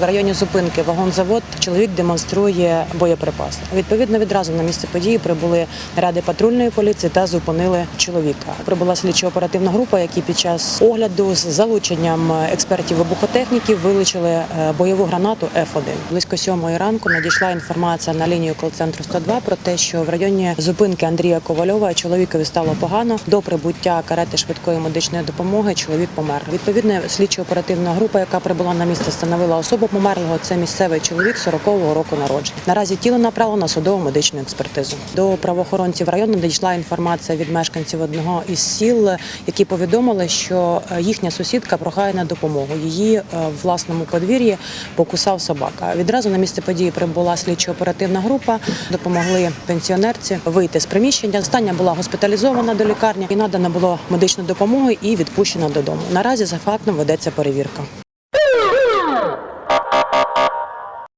В районі зупинки вагонзавод чоловік демонструє боєприпас. Відповідно, відразу на місце події прибули наряди патрульної поліції та зупинили чоловіка. Прибула слідчо-оперативна група, які під час огляду з залученням експертів вибухотехніків вилучили е, бойову гранату F1. Близько сьомої ранку надійшла інформація на лінію кол-центру 102 про те, що в районі зупинки Андрія Ковальова чоловікові стало погано. До прибуття карети швидкої медичної допомоги чоловік помер. Відповідно, слідчо-оперативна група, яка прибула на місце, встановила особу померлого. Це місцевий чоловік 40-го року народження. Наразі тіло направлено на судово медичну експертизу. До правоохоронців району надійшла інформація від мешканців одного із сіл, які повідомили, що е, їхня сусідка прохає на допомогу. Її е, в власному подвір'ї покусав собака. Відразу на місце події прибула слідчо-оперативна група. Допомогли пенсіонерці вийти з приміщення. Остання була госпіталізована до лікарні і надано було медичну допомогу і відпущена додому. Наразі за фактом ведеться перевірка.